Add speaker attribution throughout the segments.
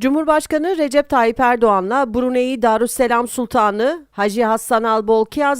Speaker 1: Cumhurbaşkanı Recep Tayyip Erdoğan'la Brunei Darüsselam Sultanı Hacı Hassan Al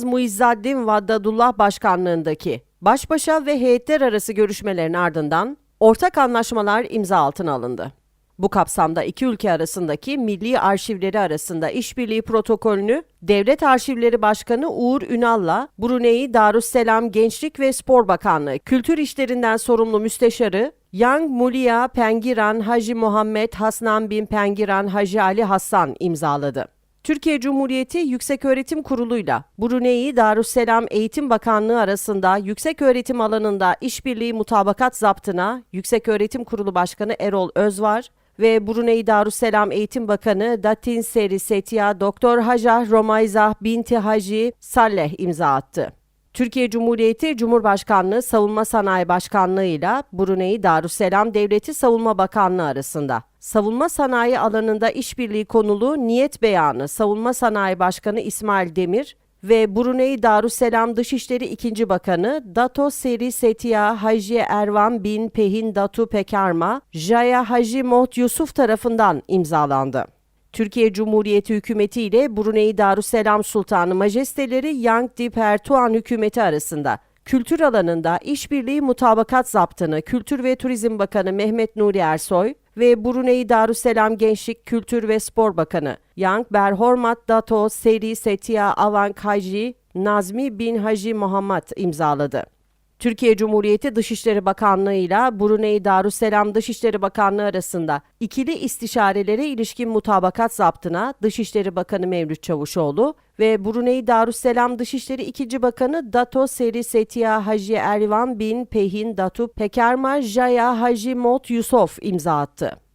Speaker 1: Muizzaddin Vaddadullah başkanlığındaki baş başa ve heyetler arası görüşmelerin ardından ortak anlaşmalar imza altına alındı. Bu kapsamda iki ülke arasındaki milli arşivleri arasında işbirliği protokolünü Devlet Arşivleri Başkanı Uğur Ünal'la Brunei Darüsselam Gençlik ve Spor Bakanlığı Kültür İşlerinden sorumlu müsteşarı Yang Mulia Pengiran Haji Muhammed Hasnan bin Pengiran Haji Ali Hassan imzaladı. Türkiye Cumhuriyeti Yükseköğretim Kurulu'yla Brunei Darüsselam Eğitim Bakanlığı arasında yükseköğretim alanında işbirliği mutabakat zaptına Yükseköğretim Kurulu Başkanı Erol Özvar ve Brunei Darüsselam Eğitim Bakanı Datin Seri Setia Doktor Hajah Romayzah Binti Haji Saleh imza attı. Türkiye Cumhuriyeti Cumhurbaşkanlığı Savunma Sanayi Başkanlığı ile Brunei Darüsselam Devleti Savunma Bakanlığı arasında savunma sanayi alanında işbirliği konulu niyet beyanı Savunma Sanayi Başkanı İsmail Demir ve Brunei Darüsselam Dışişleri 2. Bakanı Dato Seri Setia Haji Ervan bin Pehin Datu Pekarma, Jaya Haji Mohd Yusuf tarafından imzalandı. Türkiye Cumhuriyeti hükümeti ile Brunei Darüsselam Sultanı Majesteleri Yang Di Pertuan hükümeti arasında kültür alanında işbirliği mutabakat zaptını Kültür ve Turizm Bakanı Mehmet Nuri Ersoy ve Brunei Darüsselam Gençlik, Kültür ve Spor Bakanı Yang Berhormat Dato Seri Setia Avank Haji Nazmi bin Haji Muhammed imzaladı. Türkiye Cumhuriyeti Dışişleri Bakanlığı ile Brunei Darüsselam Dışişleri Bakanlığı arasında ikili istişarelere ilişkin mutabakat zaptına Dışişleri Bakanı Mevlüt Çavuşoğlu ve Brunei Darüsselam Dışişleri 2. Bakanı Dato Seri Setia Haji Ervan bin Pehin Datu Pekerma Jaya Haji Mot Yusuf imza attı.